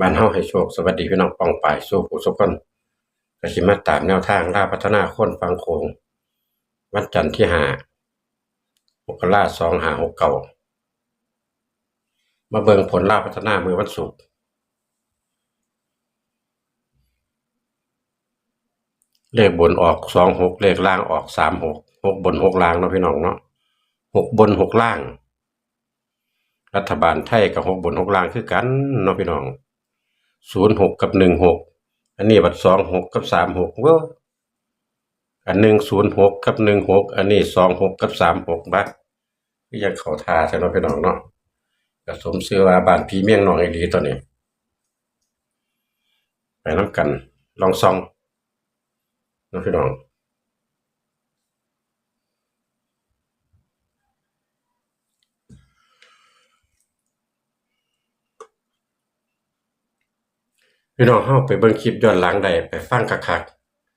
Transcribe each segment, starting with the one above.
บ้านเฮาให้โชคสวัสดีพี่น้องปองปายสู้ผู้สุกคนก็สิมาตามแนวทางล่าพัฒนาคนฟังโขงวันจันทร์ที่ห้ามกราสองหาหกเก่ามาเบิ่งผลล่าพัฒนามือวันศุกร์เลขบนออกสองหกเลขล่างออกสามหกหกบนหกล่างเนาะพี่น้องเนาะหกบนหกล่าง รัฐบาลไทยกับหกบนหกล่างคือกันเนาะพี่น้อง ศูนย์หกกับหนึ่งหกอันนี้บัดสองหกกับสามหกเว้ออันหนึ่งศูนย์หกกับหนึ่งหกอันนี้สองหกกับสามหกบัดก็ยังเขาทาใช่ไหมพี่น้องเนาะก็สมเสื้อว่าบานพีเมียงน้องไอหลีตัวนี้ไปน้ำกันลองซองเนาะพี่น้อง พี่น้องเฮาไปเบิ่งคลิปย้อนหลังได้ไปฟังคัก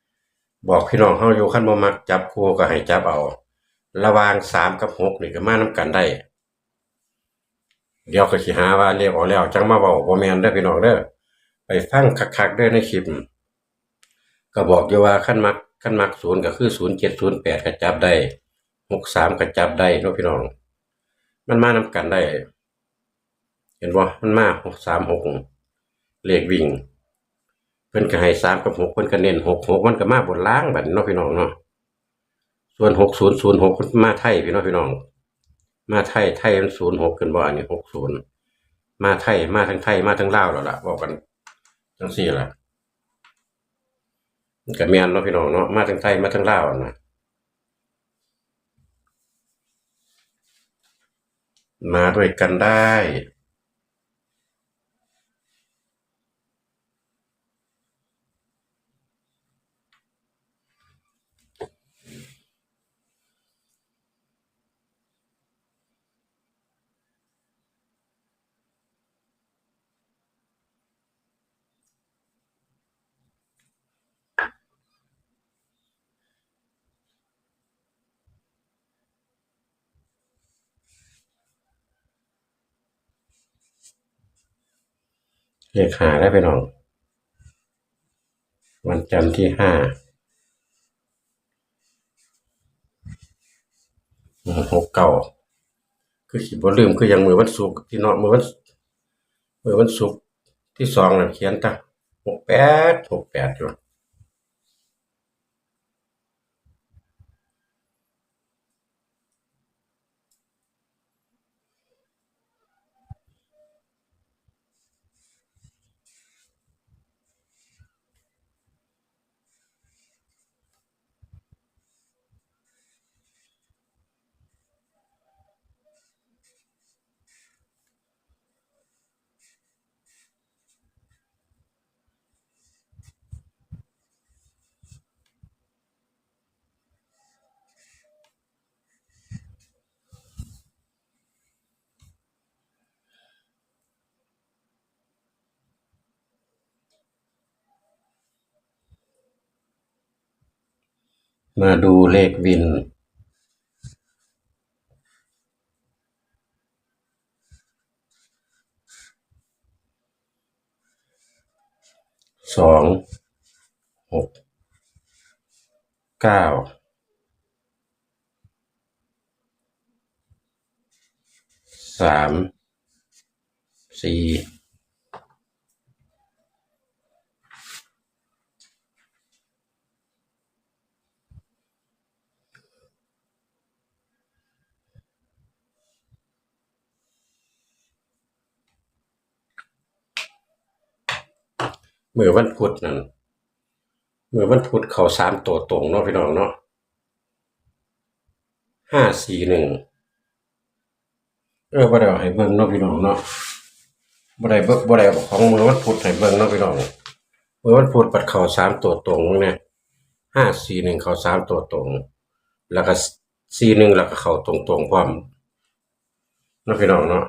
ๆบอกพี่น้องเฮาอยู่คันบ่มักจับคู่ก็ให้จับเอา ระวาง3กับ6นี่ก็มานํกันได้ เดี๋ยวก็สิหาว่าเรียกออกแล้วจังมาเว้าบ่แม่นเด้อพี่น้องเด้อไปฟังคักๆเด้อในคลิปก็บอกอยู่ว่าคันมักคันมัก0ก็คือ0708ก็จับได้63ก็จับได้เนาะพี่น้อง มันมานํกันได้ เห็นบ่มันมา636เลขวิ่ง เพิ่นก็ให้สามกับหกเพิ่นก็เน้นหกหกมันก็มาบนล่างบัดนี้เนาะพี่น้องเนาะส่วนหกศูนย์ศูนย์หกมาไทยพี่น้องพี่น้อง มาไทยไทยมันศูนย์หกขึ้นบ่อันนี้หกศูนย์มาไทยมาทั้งไทยมาทั้งลาวแล้วล่ะบอกกันจังซี่ล่ะมันก็แม่นเนาะพี่น้องเนาะมาทั้งไทยมาทั้งลาวนะมาด้วยกันได้ เลขหาได้พี่น้อง วันจันทร์ที่ห้าหกเก่าคือขีดบ่ลืมคือยังมือวันศุกร์ที่เนาะมือวันมือวันศุกร์ที่สองน่ะเขียนตะหกแปดหกแปดอยู่ มาดูเลขวิน สอง หก เก้า สาม สี่ มือวันพุธนั่นมือวันพุธเขาสามตัวตรงเนาะพี่น้องเนาะห้าสี่หนึ่งเออบ่ได้เอาให้เบิ่งเนาะพี่น้องเนาะบ่ได้บ่บ่ได้ของมือวันพุธให้เบิ่งเนาะพี่น้องมือวันพุธปัดเขาสามตัวตรงเนี่ยห้าสี่หนึ่งเขาสามตัวตรง แล้วก็สี่หนึ่งแล้วก็เขาตรงตรงๆพร้อมเนาะพี่น้องเนาะ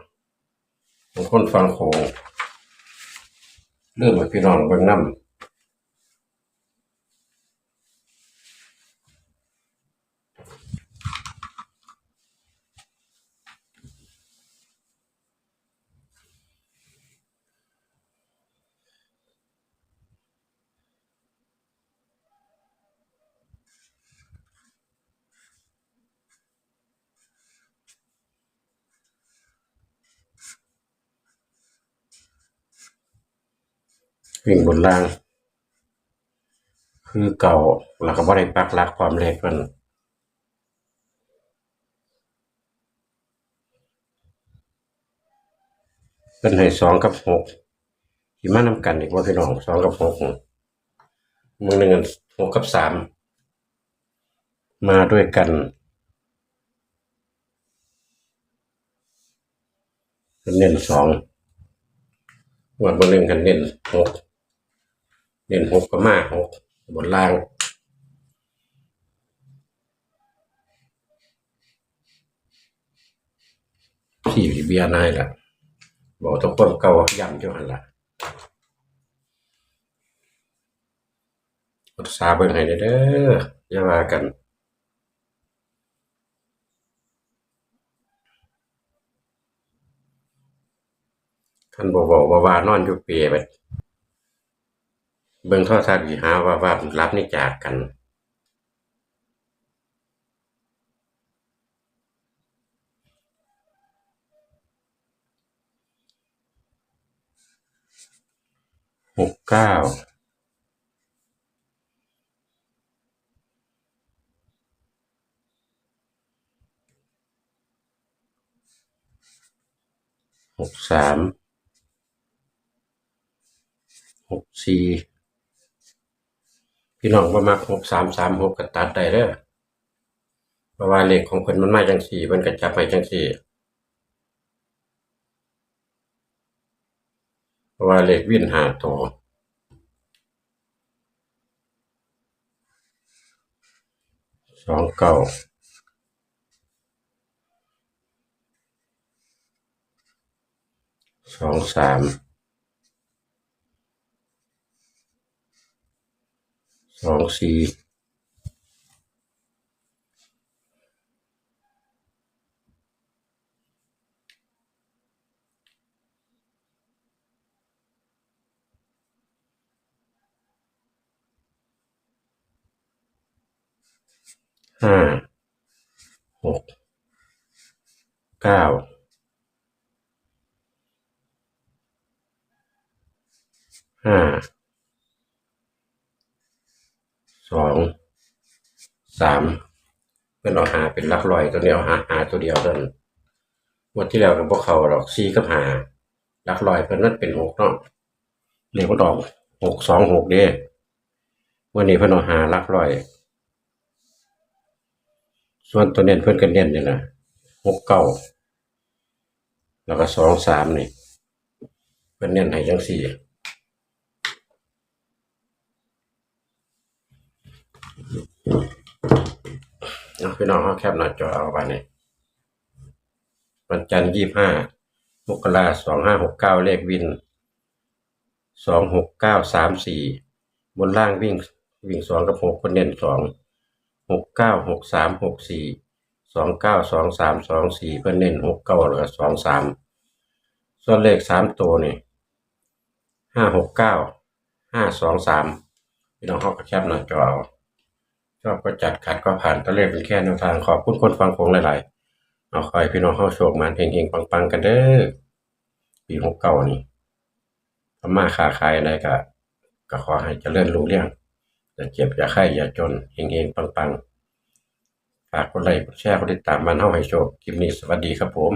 บางคนฟังโคง เรื่องให้พี่น้องเบิ่งนำ วิ่งบนล่าง คือเก่าแล้วก็บ่ได้ปักหลักความเลขมันเป็นให้สองกับหกที่มานำกันอีกว่าพี่น้องสองกับหกมือหนึ่งหกกับสามมาด้วยกันเน้นสองวันบนหนึ่งกันเน้นหก เน้นหกก็มากหกบนล่างสี่เบียร์นายล่ะ บอกทุกคนเก่าย้ำอยู่หันละรักษาเบิ่งให้เด้ออย่าว่ากันท่านบอกบอกว่าว่านอนอยู่เปียไป เบิ่งโทรทัศน์สิหาว่าว่ารับนี่จากกันหกเก้าหกสามหกสี่ พี่น้องประมาณหกสามสามหกก็ตัดได้เด้อเพราะว่าเลขของเพิ่นมันมาจังสี่มันก็จับไปจังสี่เพราะว่าเลขวิ่นหาตัวสองเก้าสองสามส องสี่ห้าหกเก้าห้า สองสามเป็นเอาหาเป็นลักร้อยตัวเดียวหาหาตัวเดียวเท่านั้นวันที่แล้วกับพวกเขาหรอกซีกับหาลักร้อยเพิ่อนนั่นเป็นหกเนาะเรียกว่าดอกหกสองหกเด้วันนี้เพิ่อนเอาหาลักร้อย ส่วนตัวเน้นเพิ่อนก็เน้นนี่แหละหกเก้าแล้วก็สองสามนี่เพิ่นเน้นให้จังสี่ เอาพี่น้องเขาแคปหน้าจอเอาไปนี่วันจันทร์ยี่ห้ามกราสองห้าหกเก้าเลขวินสองหกเก้าสามสี่บนล่างวิ่งวิ่งสองกับหกคนเน้นสองหกเก้าหกสามหกสี่สองเก้าสองสามสองสี่เพื่อนเน้นหกเก้าแล้วก็สองสามส่วนเลขสามตัวนี่ห้าหกเก้าห้าสองสามพี่น้องเขาก็แคปหน้าจอเอา ชอบก็จัดขัดก็ผ่านตัวเลขเป็นแค่แนวทางขอบคุณคนฟังคงหลายๆ เอาคอยพี่น้องเข้าโชคมันเฮงๆปังๆกันเด้อปีหกเก้านี่ทำมาค้าขายอะไรก็ก็ขอให้เจริญรุ่งเรืองอย่าเจ็บอย่าไข้อย่าจนเฮงๆปังๆฝากกดไลค์กดแชร์กดติดตามมันเฮาให้โชคคลิปนี้สวัสดีครับผม